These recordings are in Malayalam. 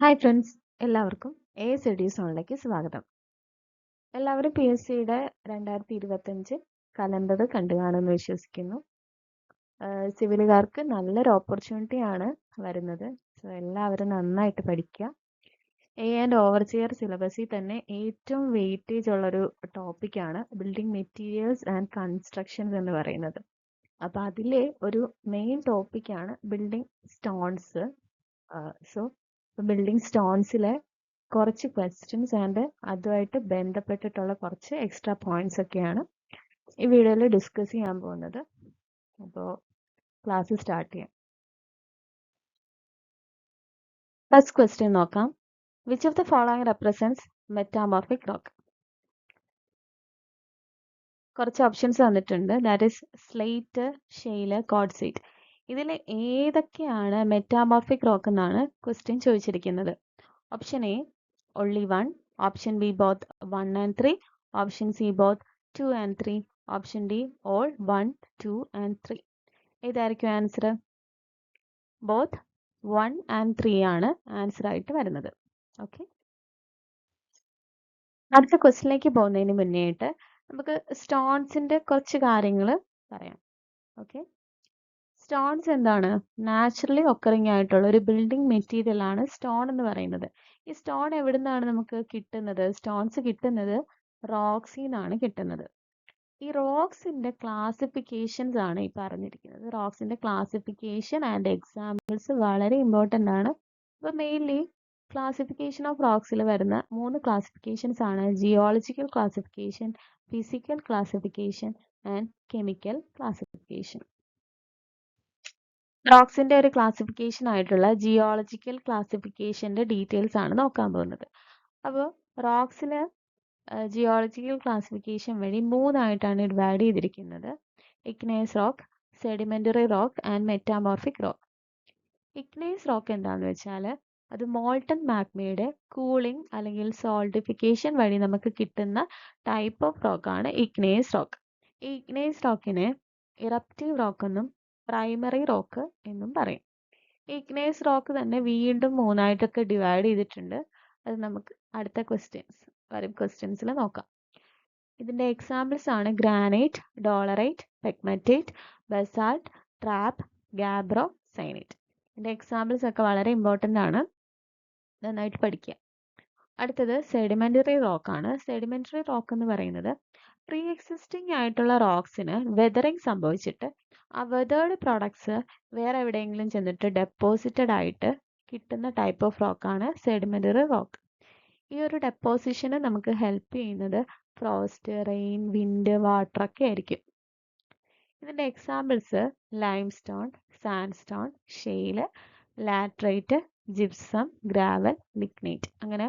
ഹായ് ഫ്രണ്ട്സ് എല്ലാവർക്കും എ എസ് എഡ്യൂസോണിലേക്ക് സ്വാഗതം. എല്ലാവരും പി എസ് സിയുടെ രണ്ടായിരത്തി ഇരുപത്തഞ്ച് കലണ്ടർ കണ്ടു കാണുമെന്ന് വിശ്വസിക്കുന്നു. സിവിലുകാർക്ക് നല്ലൊരു ഓപ്പർച്യൂണിറ്റി ആണ് വരുന്നത്. സോ എല്ലാവരും നന്നായിട്ട് പഠിക്കുക. എ ആൻഡ് ഓവർചിയർ സിലബസിൽ തന്നെ ഏറ്റവും വെയിറ്റേജ് ഉള്ളൊരു ടോപ്പിക്കാണ് ബിൽഡിംഗ് മെറ്റീരിയൽസ് ആൻഡ് കൺസ്ട്രക്ഷൻസ് എന്ന് പറയുന്നത്. അപ്പോൾ അതിലെ ഒരു മെയിൻ ടോപ്പിക്കാണ് ബിൽഡിംഗ് സ്റ്റോൺസ് സോ ബിൽഡിംഗ് സ്റ്റോൺസിലെ കുറച്ച് ക്വസ്റ്റ്യൻസ് ആൻഡ് അതുമായിട്ട് ബന്ധപ്പെട്ടിട്ടുള്ള കുറച്ച് എക്സ്ട്രാ പോയിന്റ്സ് ഒക്കെയാണ് ഈ വീഡിയോയിൽ ഡിസ്കസ് ചെയ്യാൻ പോകുന്നത്. അപ്പോൾ ക്ലാസ് സ്റ്റാർട്ട് ചെയ്യാം. ഫസ്റ്റ് ക്വസ്റ്റ്യൻ നോക്കാം. Which of the following represents metamorphic rock കുറച്ച് ഓപ്ഷൻസ് തന്നിട്ടുണ്ട്. That is slate shale quartzite ഇതിൽ ഏതൊക്കെയാണ് മെറ്റാമോർഫിക് റോക്ക് എന്നാണ് ക്വസ്റ്റ്യൻ ചോദിച്ചിരിക്കുന്നത്? Option A only one option B both one and three option C both two and three option D all one two and three ഏതായിരിക്കും answer both one and three ആണ് ആൻസർ ആയിട്ട് വരുന്നത്. ഓക്കെ അടുത്ത ക്വസ്റ്റിനിലേക്ക് പോകുന്നതിന് മുന്നേ ആയിട്ട് നമുക്ക് സ്റ്റോൺസിന്റെ കുറച്ച് കാര്യങ്ങൾ പറയാം. ഓക്കെ സ്റ്റോൺസ് എന്താണ്? നാച്ചുറലി ഒക്കറിങ് ആയിട്ടുള്ള ഒരു ബിൽഡിംഗ് മെറ്റീരിയൽ ആണ് സ്റ്റോൺ എന്ന് പറയുന്നത്. ഈ സ്റ്റോൺ എവിടെ നിന്നാണ് നമുക്ക് കിട്ടുന്നത്? സ്റ്റോൺസ് കിട്ടുന്നത് റോക്സിൽ നിന്നാണ് കിട്ടുന്നത്. ഈ റോക്സിന്റെ ക്ലാസിഫിക്കേഷൻസ് ആണ് ഈ പറഞ്ഞിരിക്കുന്നത്. റോക്സിന്റെ ക്ലാസിഫിക്കേഷൻ ആൻഡ് എക്സാമ്പിൾസ് വളരെ ഇമ്പോർട്ടന്റ് ആണ്. അപ്പോൾ മെയിൻലി ക്ലാസിഫിക്കേഷൻ ഓഫ് റോക്സിൽ വരുന്ന മൂന്ന് ക്ലാസിഫിക്കേഷൻസ് ആണ്. Geological classification physical classification and chemical classification റോക്സിന്റെ ഒരു ക്ലാസിഫിക്കേഷൻ ആയിട്ടുള്ള ജിയോളജിക്കൽ ക്ലാസിഫിക്കേഷന്റെ ഡീറ്റെയിൽസ് ആണ് നോക്കാൻ പോകുന്നത്. അപ്പോൾ റോക്സിന് ജിയോളജിക്കൽ ക്ലാസിഫിക്കേഷൻ വഴി മൂന്നായിട്ടാണ് ഡിവൈഡ് ചെയ്തിരിക്കുന്നത്. Igneous rock sedimentary rock and metamorphic rock. Igneous rock എന്താണെന്ന് വെച്ചാൽ അത് മോൾട്ടൺ മാഗ്മയുടെ കൂളിംഗ് അല്ലെങ്കിൽ സോൾഡിഫിക്കേഷൻ വഴി നമുക്ക് കിട്ടുന്ന ടൈപ്പ് ഓഫ് റോക്കാണ് ഇഗ്നേസ് റോക്ക്. ഈ ഇഗ്നേസ് റോക്കിനെ ഇറപ്റ്റീവ് റോക്ക് എന്നും പ്രൈമറി റോക്ക് എന്നും പറയും. ഇഗ്നേസ് റോക്ക് തന്നെ വീണ്ടും മൂന്നായിട്ടൊക്കെ ഡിവൈഡ് ചെയ്തിട്ടുണ്ട്. അത് നമുക്ക് അടുത്ത ക്വസ്റ്റ്യൻസ് വരും. ക്വസ്റ്റ്യൻസിൽ നോക്കാം. ഇതിന്റെ എക്സാമ്പിൾസ് ആണ് granite dolerite pegmatite basalt trap gabbro syenite ഇതിന്റെ എക്സാമ്പിൾസ് ഒക്കെ വളരെ ഇമ്പോർട്ടന്റ് ആണ്. നന്നായിട്ട് പഠിക്കുക. അടുത്തത് സെഡിമെന്ററി റോക്ക് ആണ്. സെഡിമെന്ററി റോക്ക് എന്ന് പറയുന്നത് പ്രീ എക്സിസ്റ്റിംഗ് ആയിട്ടുള്ള റോക്സിന് വെതറിങ് സംഭവിച്ചിട്ട് ആ വെതേർഡ് പ്രോഡക്ട്സ് വേറെ എവിടെയെങ്കിലും ചെന്നിട്ട് ഡെപ്പോസിറ്റഡ് ആയിട്ട് കിട്ടുന്ന ടൈപ്പ് ഓഫ് റോക്കാണ് സെഡിമെന്ററി റോക്ക് ഈ ഒരു ഡെപ്പോസിഷന് നമുക്ക് ഹെൽപ്പ് ചെയ്യുന്നത് ഫ്രോസ്റ്റ് റെയിൻ വിൻഡ് വാട്ടർ ഒക്കെ ആയിരിക്കും. ഇതിന്റെ examples limestone sandstone shale laterite gypsum gravel lignite അങ്ങനെ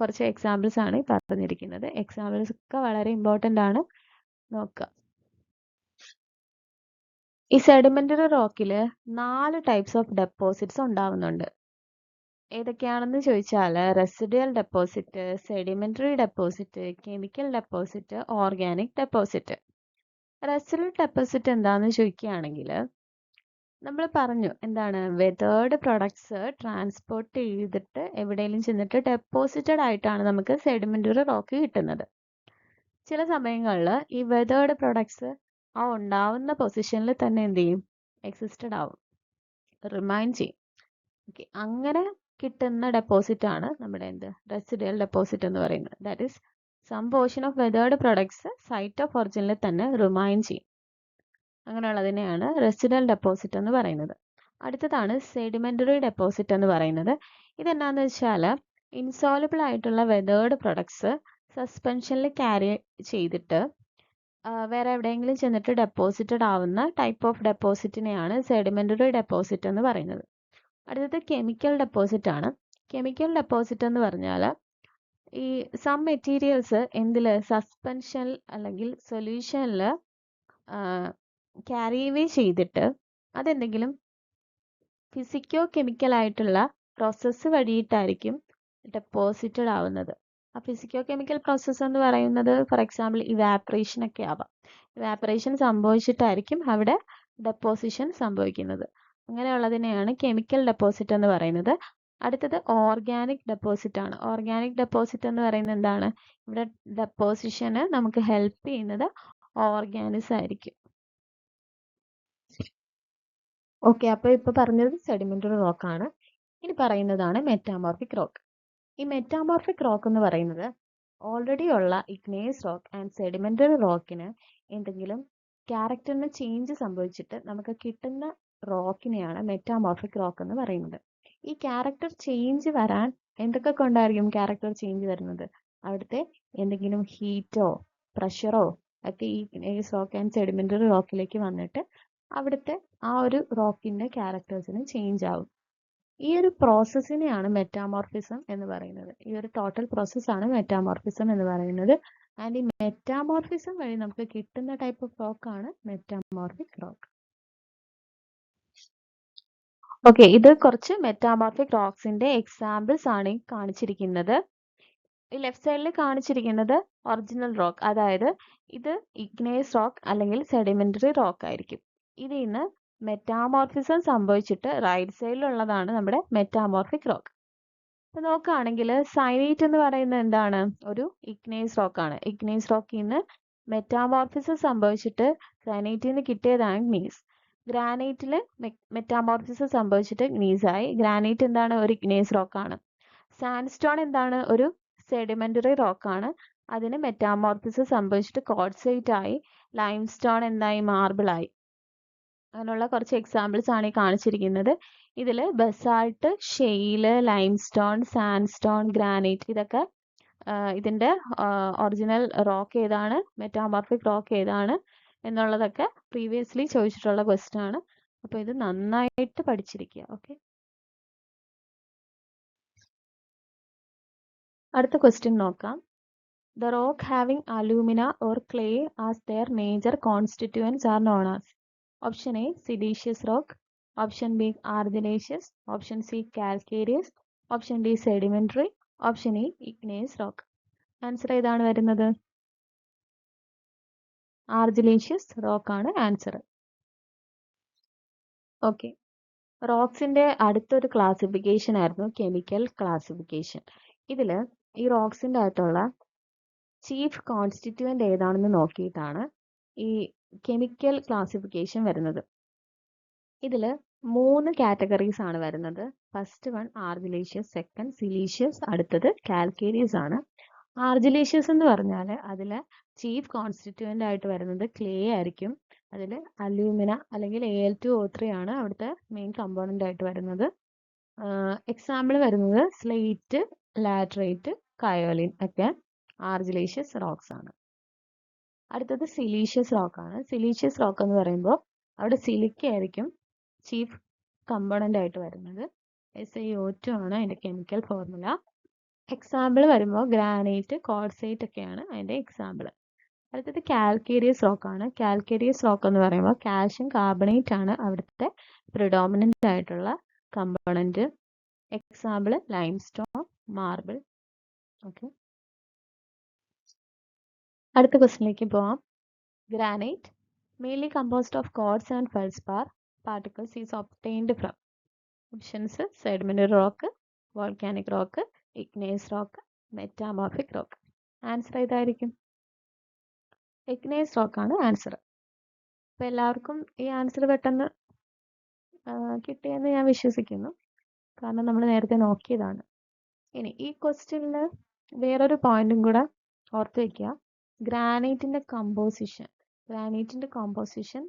കുറച്ച് എക്സാമ്പിൾസ് ആണ് പറഞ്ഞിരിക്കുന്നത്. എക്സാമ്പിൾസ് ഒക്കെ വളരെ ഇമ്പോർട്ടന്റ് ആണ്. നോക്കുക ഈ സെഡിമെന്ററി റോക്കിൽ നാല് ടൈപ്സ് ഓഫ് ഡെപ്പോസിറ്റ്സ് ഉണ്ടാവുന്നുണ്ട്. ഏതൊക്കെയാണെന്ന് ചോദിച്ചാൽ residual deposit sedimentary deposit chemical deposit organic deposit residual deposit എന്താണെന്ന് ചോദിക്കുകയാണെങ്കിൽ നമ്മൾ പറഞ്ഞു എന്താണ് വെതേർഡ് പ്രൊഡക്ട്സ് ട്രാൻസ്പോർട്ട് ചെയ്തിട്ട് എവിടെയെങ്കിലും ചെന്നിട്ട് ഡെപ്പോസിറ്റഡ് ആയിട്ടാണ് നമുക്ക് സെഡിമെന്ററി റോക്ക് കിട്ടുന്നത്. ചില സമയങ്ങളിൽ ഈ വെതേർഡ് പ്രൊഡക്ട്സ് ആ ഉണ്ടാവുന്ന പൊസിഷനിൽ തന്നെ എന്ത് ചെയ്യും? എക്സിസ്റ്റഡ് ആവും. റിമൈൻഡ് ചെയ്യും. ഓക്കെ അങ്ങനെ കിട്ടുന്ന ഡെപ്പോസിറ്റ് ആണ് നമ്മുടെ എന്ത്? റെസിഡുവൽ ഡെപ്പോസിറ്റ് എന്ന് പറയുന്നത്. That is some portion of weathered products site of ഒറിജിനിൽ തന്നെ റിമൈൻ ചെയ്യും. അങ്ങനെയുള്ളതിനെയാണ് റെസിഡൽ ഡെപ്പോസിറ്റ് എന്ന് പറയുന്നത്. അടുത്തതാണ് സെഡിമെന്ററി ഡെപ്പോസിറ്റ് എന്ന് പറയുന്നത്. ഇതെന്താണെന്ന് വെച്ചാൽ ഇൻസോലബിൾ ആയിട്ടുള്ള വെതേർഡ് പ്രൊഡക്ട്സ് സസ്പെൻഷനിൽ ക്യാരി ചെയ്തിട്ട് വേറെ എവിടെയെങ്കിലും ചെന്നിട്ട് ഡെപ്പോസിറ്റഡ് ആവുന്ന ടൈപ്പ് ഓഫ് ഡെപ്പോസിറ്റിനെയാണ് സെഡിമെന്ററി ഡെപ്പോസിറ്റ് എന്ന് പറയുന്നത്. അടുത്തത് കെമിക്കൽ ഡെപ്പോസിറ്റ് ആണ്. കെമിക്കൽ ഡെപ്പോസിറ്റ് എന്ന് പറഞ്ഞാൽ ഈ സം മെറ്റീരിയൽസ് എന്തിൽ സസ്പെൻഷൻ അല്ലെങ്കിൽ സൊല്യൂഷനിൽ ക്യാരി അവേ ചെയ്തിട്ട് അതെന്തെങ്കിലും ഫിസിക്കോ കെമിക്കൽ ആയിട്ടുള്ള പ്രോസസ്സ് വഴിയിട്ടായിരിക്കും ഡെപ്പോസിറ്റഡ് ആവുന്നത്. ആ ഫിസിക്കോ കെമിക്കൽ പ്രോസസ്സ് എന്ന് പറയുന്നത് ഫോർ എക്സാമ്പിൾ ഇവാപ്പറേഷൻ ഒക്കെ ആവാം. ഇവാപ്പറേഷൻ സംഭവിച്ചിട്ടായിരിക്കും അവിടെ ഡെപ്പോസിഷൻ സംഭവിക്കുന്നത്. അങ്ങനെയുള്ളതിനെയാണ് കെമിക്കൽ ഡെപ്പോസിറ്റ് എന്ന് പറയുന്നത്. അടുത്തത് ഓർഗാനിക് ഡെപ്പോസിറ്റ് ആണ്. ഓർഗാനിക് ഡെപ്പോസിറ്റ് എന്ന് പറയുന്നത് എന്താണ്? ഇവിടെ ഡെപ്പോസിഷന് നമുക്ക് ഹെൽപ്പ് ചെയ്യുന്നത് ഓർഗാനിസ് ആയിരിക്കും. ഓക്കെ അപ്പോൾ ഇപ്പൊ പറഞ്ഞത് സെഡിമെന്ററി റോക്ക് ആണ്. ഇനി പറയുന്നതാണ് മെറ്റാമോർഫിക് റോക്ക് ഈ മെറ്റാമോർഫിക് റോക്ക് എന്ന് പറയുന്നത് ഓൾറെഡി ഉള്ള ഇഗ്നേസ് റോക്ക് ആൻഡ് സെഡിമെന്ററി റോക്കിന് എന്തെങ്കിലും ക്യാരക്ടറിന് ചേഞ്ച് സംഭവിച്ചിട്ട് നമുക്ക് കിട്ടുന്ന റോക്കിനെയാണ് മെറ്റാമോർഫിക് റോക്ക് എന്ന് പറയുന്നത്. ഈ ക്യാരക്ടർ ചേഞ്ച് വരാൻ എന്തൊക്കെ കൊണ്ടായിരിക്കും ക്യാരക്ടർ ചേഞ്ച് വരുന്നത്? അവിടുത്തെ എന്തെങ്കിലും ഹീറ്റോ പ്രഷറോ ഒക്കെ ഈ റോക്ക് ആൻഡ് സെഡിമെന്ററി റോക്കിലേക്ക് വന്നിട്ട് അവിടുത്തെ ആ ഒരു റോക്കിന്റെ ക്യാരക്ടേഴ്സിന് ചേഞ്ച് ആവും. ഈ ഒരു പ്രോസസ്സിനെയാണ് മെറ്റാമോർഫിസം എന്ന് പറയുന്നത്. ഈ ഒരു ടോട്ടൽ പ്രോസസ്സാണ് മെറ്റാമോർഫിസം എന്ന് പറയുന്നത്. ആൻഡ് ഈ മെറ്റാമോർഫിസം വഴി നമുക്ക് കിട്ടുന്ന ടൈപ്പ് ഓഫ് റോക്ക് ആണ് മെറ്റാമോർഫിക് റോക്ക് ഓക്കെ ഇത് കുറച്ച് മെറ്റാമോർഫിക് റോക്സിന്റെ എക്സാമ്പിൾസ് ആണ് കാണിച്ചിരിക്കുന്നത്. ഈ ലെഫ്റ്റ് സൈഡിൽ കാണിച്ചിരിക്കുന്നത് ഒറിജിനൽ റോക്ക് അതായത് ഇത് ഇഗ്നേസ് റോക്ക് അല്ലെങ്കിൽ സെഡിമെന്ററി റോക്ക് ആയിരിക്കും. ഇതിൽ നിന്ന് മെറ്റാമോർഫിസം സംഭവിച്ചിട്ട് റൈറ്റ് സൈഡിലുള്ളതാണ് നമ്മുടെ മെറ്റാമോർഫിക് റോക്ക് ഇപ്പൊ നോക്കുകയാണെങ്കിൽ സൈനൈറ്റ് എന്ന് പറയുന്നത് എന്താണ്? ഒരു ഇഗ്നേസ് റോക്ക് ആണ്. ഇഗ്നേസ് റോക്കിൽ നിന്ന് മെറ്റാമോർഫിസം സംഭവിച്ചിട്ട് സൈനൈറ്റിൽ നിന്ന് കിട്ടിയതാണ് ഗ്നീസ്. ഗ്രാനൈറ്റിൽ മെറ്റാമോർഫിസം സംഭവിച്ചിട്ട് ഗ്നീസ് ആയി. ഗ്രാനൈറ്റ് എന്താണ്? ഒരു ഇഗ്നേസ് റോക്ക് ആണ്. സാൻഡ്സ്റ്റോൺ എന്താണ്? ഒരു സെഡിമെന്ററി റോക്ക് ആണ്. അതിന് മെറ്റാമോർഫിസം സംഭവിച്ചിട്ട് കോഡ്സൈറ്റ് ആയി. ലൈം സ്റ്റോൺ എന്തായി? മാർബിൾ ആയി. അങ്ങനെയുള്ള കുറച്ച് എക്സാമ്പിൾസ് ആണ് ഈ കാണിച്ചിരിക്കുന്നത്. ഇതിൽ basalt shale limestone sandstone granite ഇതൊക്കെ ഇതിന്റെ ഒറിജിനൽ റോക്ക് ഏതാണ് മെറ്റാമോർഫിക് റോക്ക് ഏതാണ് എന്നുള്ളതൊക്കെ പ്രീവിയസ്ലി ചോദിച്ചിട്ടുള്ള ക്വസ്റ്റ്യൻ ആണ്. അപ്പോൾ ഇത് നന്നായിട്ട് പഠിച്ചിരിക്കുക ഓക്കെ അടുത്ത ക്വസ്റ്റ്യൻ നോക്കാം. The rock having alumina or clay as their major constituents are known as option A siliceous rock option B argillaceous option C calcareous option D sedimentary option E igneous rock answer ഏതാണ് വരുന്നത്? ആർജിലേഷ്യസ് റോക്ക് ആണ് ആൻസർ ഓക്കെ റോക്സിന്റെ അടുത്തൊരു ക്ലാസിഫിക്കേഷൻ ആയിരുന്നു കെമിക്കൽ ക്ലാസിഫിക്കേഷൻ ഇതിൽ ഈ റോക്സിന്റെ അകത്തുള്ള ചീഫ് കോൺസ്റ്റിറ്റ്യൂവന്റ് ഏതാണെന്ന് നോക്കിയിട്ടാണ് ഈ കെമിക്കൽ ക്ലാസിഫിക്കേഷൻ വരുന്നത്. ഇതിൽ മൂന്ന് കാറ്റഗറീസ് ആണ് വരുന്നത്. First one argillaceous second siliceous അടുത്തത് കാൽക്കേരിയസ് ആണ്. ആർജിലേഷ്യസ് എന്ന് പറഞ്ഞാൽ അതിൽ ചീഫ് കോൺസ്റ്റിറ്റ്യൂവന്റ് ആയിട്ട് വരുന്നത് ക്ലേ ആയിരിക്കും. അതിൽ അലൂമിന അല്ലെങ്കിൽ A L two O three ആണ് അവിടുത്തെ മെയിൻ കമ്പോണന്റ് ആയിട്ട് വരുന്നത്. എക്സാമ്പിൾ വരുന്നത് സ്ലേറ്റ് ലാറ്ററേറ്റ് കയോലിൻ ഒക്കെ ആർജിലേഷ്യസ് റോക്സ് ആണ്. അടുത്തത് സിലീഷ്യസ് ആണ്. സിലീഷ്യസ് റോക്ക് എന്ന് പറയുമ്പോൾ അവിടെ സിലിക്ക ആയിരിക്കും ചീഫ് കമ്പോണന്റ് ആയിട്ട് വരുന്നത്. എസ് ഐ ഒ ടു ആണ് അതിന്റെ കെമിക്കൽ ഫോർമുല എക്സാമ്പിൾ വരുമ്പോൾ ഗ്രാനൈറ്റ് കോഡ്സൈറ്റ് ഒക്കെയാണ് അതിന്റെ എക്സാമ്പിൾ അടുത്തത് കാൽക്കേരിയസ് റോക്ക് ആണ്. കാൽക്കേരിയസ് റോക്ക് എന്ന് പറയുമ്പോൾ കാൽഷ്യം കാർബണേറ്റ് ആണ് അവിടുത്തെ പ്രിഡോമിനന്റ് ആയിട്ടുള്ള component example limestone marble okay അടുത്ത ക്വസ്റ്റിനിലേക്ക് പോവാം. Granite mainly composed of quartz and felspar particles is obtained from options sedimentary rock volcanic rock igneous rock metamorphic rock answer ഏതായിരിക്കും? ഇഗ്നേസ് റോക്കാണ് ആൻസർ അപ്പോൾ എല്ലാവർക്കും ഈ ആൻസർ പെട്ടെന്ന് കിട്ടിയെന്ന് ഞാൻ വിശ്വസിക്കുന്നു. കാരണം നമ്മൾ നേരത്തെ നോക്കിയതാണ്. ഇനി ഈ ക്വസ്റ്റ്യനിൽ വേറൊരു പോയിന്റും കൂടെ ഓർത്ത് വയ്ക്കുക. ഗ്രാനൈറ്റിന്റെ കമ്പോസിഷൻ ഗ്രാനൈറ്റിന്റെ കോമ്പോസിഷൻ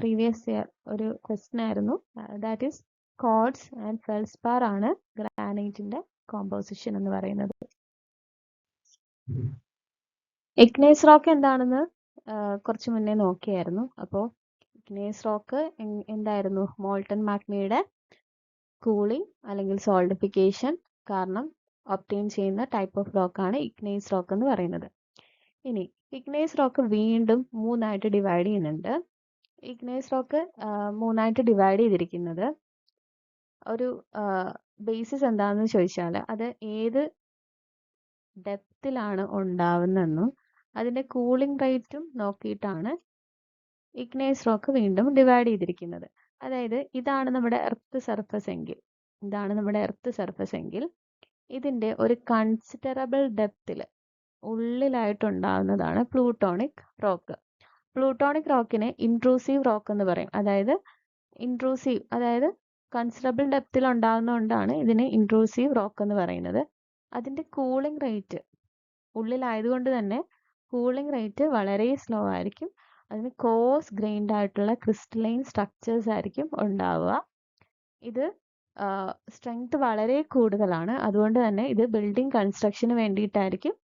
പ്രീവിയസ് ഇയർ ഒരു ക്വസ്റ്റ്യൻ ആയിരുന്നു. That is quartz and felspar ആണ് ഗ്രാനൈറ്റിന്റെ കോമ്പോസിഷൻ എന്ന് പറയുന്നത്. ഇഗ്നേസ് റോക്ക് എന്താണെന്ന് കുറച്ച് മുന്നേ നോക്കിയായിരുന്നു. അപ്പോൾ ഇഗ്നേസ് റോക്ക് എന്തായിരുന്നു? മോൾട്ടൺ മാഗ്മയുടെ കൂളിംഗ് അല്ലെങ്കിൽ സോൾഡിഫിക്കേഷൻ കാരണം ഒപ്റ്റെയിൻ ചെയ്യുന്ന ടൈപ്പ് ഓഫ് റോക്ക് ആണ് ഇഗ്നേസ് റോക്ക് എന്ന് പറയുന്നത്. ഇനി ഇഗ്നേസ് റോക്ക് വീണ്ടും മൂന്നായിട്ട് ഡിവൈഡ് ചെയ്യുന്നുണ്ട്. ഇഗ്നേസ് റോക്ക് മൂന്നായിട്ട് ഡിവൈഡ് ചെയ്തിരിക്കുന്നത് ഒരു ബേസിസ് എന്താണെന്ന് ചോദിച്ചാൽ അത് ഏത് ഡെപ്തിലാണ് ഉണ്ടാവുന്നതെന്നും അതിന്റെ കൂളിംഗ് റേറ്റും നോക്കിയിട്ടാണ് ഇഗ്നേസ് റോക്ക് വീണ്ടും ഡിവൈഡ് ചെയ്തിരിക്കുന്നത്. അതായത് ഇതാണ് നമ്മുടെ എർത്ത് സർഫസ് എങ്കിൽ ഇതാണ് നമ്മുടെ എർത്ത് സർഫസ് എങ്കിൽ ഇതിന്റെ ഒരു കൺസിഡറബിൾ ഡെപ്തിൽ ഉള്ളിലായിട്ടുണ്ടാകുന്നതാണ് പ്ലൂട്ടോണിക് റോക്ക്. പ്ലൂട്ടോണിക് റോക്കിനെ ഇൻട്രൂസീവ് റോക്ക് എന്ന് പറയും. അതായത് ഇൻട്രൂസീവ് അതായത് കൺസിഡറബിൾ ഡെപ്തിൽ ഉണ്ടാകുന്നതുകൊണ്ടാണ് ഇതിനെ ഇൻട്രൂസീവ് റോക്ക് എന്ന് പറയുന്നത്. അതിന്റെ കൂളിംഗ് റേറ്റ് ഉള്ളിലായതുകൊണ്ട് തന്നെ കൂളിംഗ് റേറ്റ് വളരെ സ്ലോ ആയിരിക്കും. അതിന് കോസ് ഗ്രെയിൻഡ് ആയിട്ടുള്ള ക്രിസ്റ്റലൈൻ സ്ട്രക്ചേഴ്സ് ആയിരിക്കും ഉണ്ടാവുക. ഇത് സ്ട്രെങ്ത് വളരെ കൂടുതലാണ്. അതുകൊണ്ട് തന്നെ ഇത് ബിൽഡിംഗ് കൺസ്ട്രക്ഷന് വേണ്ടിയിട്ടായിരിക്കും.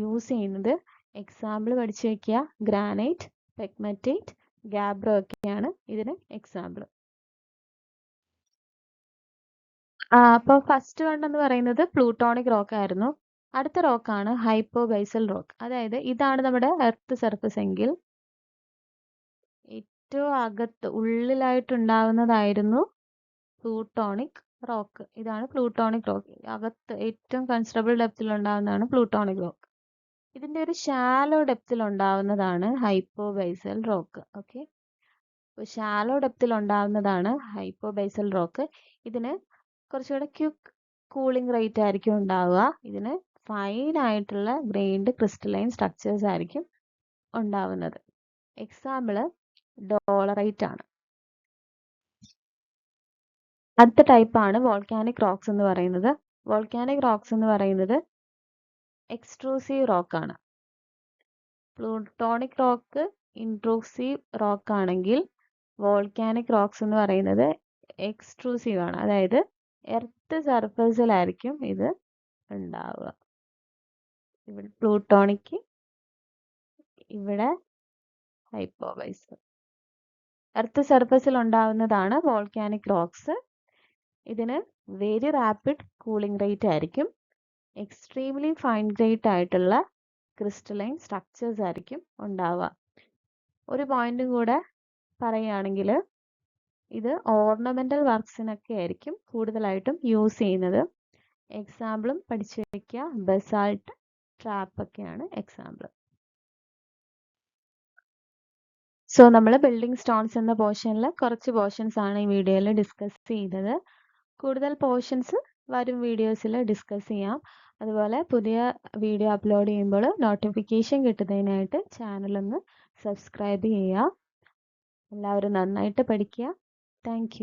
യൂസ് ചെയ്യുന്നത്. എക്സാമ്പിൾ പഠിച്ചു വെക്കുക ഗ്രാനൈറ്റ് പെഗ്മറ്റേറ്റ് ഗാബ്രോ ഒക്കെയാണ് ഇതിന് എക്സാമ്പിൾ അപ്പോൾ ഫസ്റ്റ് വൺ എന്ന് പറയുന്നത് പ്ലൂട്ടോണിക് റോക്ക് ആയിരുന്നു. അടുത്ത റോക്കാണ് ഹൈപ്പോബൈസൽ റോക്ക് അതായത് ഇതാണ് നമ്മുടെ എർത്ത് സർഫസ് എങ്കിൽ ഏറ്റവും അകത്ത് ഉള്ളിലായിട്ടുണ്ടാവുന്നതായിരുന്നു പ്ലൂട്ടോണിക് റോക്ക് ഇതാണ് പ്ലൂട്ടോണിക് റോക്ക് അകത്ത് ഏറ്റവും കൺസിഡറബിൾ ഡെപ്തിൽ ഉണ്ടാകുന്നതാണ് പ്ലൂട്ടോണിക് റോക്ക് ഇതിന്റെ ഒരു ഷാലോ ഡെപ്തിൽ ഉണ്ടാവുന്നതാണ് ഹൈപ്പോബൈസൽ റോക്ക് ഓക്കെ അപ്പോൾ ഷാലോ ഡെപ്തിൽ ഉണ്ടാവുന്നതാണ് ഹൈപ്പോബൈസൽ റോക്ക് ഇതിന് കുറച്ചുകൂടെ ക്യുക്ക് കൂളിംഗ് റേറ്റ് ആയിരിക്കും ഉണ്ടാവുക. ഇതിന് ഫൈൻ ആയിട്ടുള്ള ഗ്രെയിൻഡ് ക്രിസ്റ്റലൈൻ സ്ട്രക്ചേഴ്സ് ആയിരിക്കും ഉണ്ടാവുന്നത്. എക്സാമ്പിൾ ഡോളറൈറ്റ് ആണ്. അടുത്ത ടൈപ്പാണ് വോൾക്കാനിക് റോക്സ് എന്ന് പറയുന്നത്. വോൾക്കാനിക് റോക്സ് എന്ന് പറയുന്നത് എക്സ്ട്രൂസീവ് ആണ്. പ്ലൂട്ടോണിക് റോക്ക് ഇൻട്രൂസീവ് റോക്ക് ആണെങ്കിൽ വോൾക്കാനിക് റോക്സ് എന്ന് പറയുന്നത് എക്സ്ട്രൂസീവ് ആണ്. അതായത് എർത്ത് സർഫസിലായിരിക്കും ഇത് ഉണ്ടാവുക. ഇവിടെ പ്ലൂട്ടോണിക് ഇവിടെ ഹൈപ്പോവൈസ്. എർത്ത് സർഫസിൽ ഉണ്ടാവുന്നതാണ് വോൾക്കാനിക് റോക്സ്. ഇതിന് വെരി റാപ്പിഡ് കൂളിംഗ് റേറ്റ് ആയിരിക്കും. എക്സ്ട്രീംലി ഫൈൻ ഗ്രേറ്റ് ആയിട്ടുള്ള ക്രിസ്റ്റലൈൻ സ്ട്രക്ചേഴ്സ് ആയിരിക്കും ഉണ്ടാവുക. ഒരു പോയിന്റും കൂടെ പറയുകയാണെങ്കിൽ ഇത് ഓർണമെന്റൽ വർക്ക്സിനൊക്കെ ആയിരിക്കും കൂടുതലായിട്ടും യൂസ് ചെയ്യുന്നത്. എക്സാമ്പിളും പഠിച്ചു വയ്ക്കുക ബസാൾട്ട് ട്രാപ്പ് ഒക്കെയാണ് എക്സാമ്പിൾ സോ നമ്മൾ ബിൽഡിംഗ് സ്റ്റോൺസ് എന്ന പോർഷനിൽ കുറച്ച് പോർഷൻസ് ആണ് ഈ വീഡിയോയിൽ ഡിസ്കസ് ചെയ്തത്. കൂടുതൽ പോർഷൻസ് വരും വീഡിയോസിൽ ഡിസ്കസ് ചെയ്യാം. അതുപോലെ പുതിയ വീഡിയോ അപ്ലോഡ് ചെയ്യുമ്പോൾ നോട്ടിഫിക്കേഷൻ കിട്ടുന്നതിനായിട്ട് ചാനലൊന്ന് സബ്സ്ക്രൈബ് ചെയ്യുക. എല്ലാവരും നന്നായിട്ട് പഠിക്കുക. താങ്ക്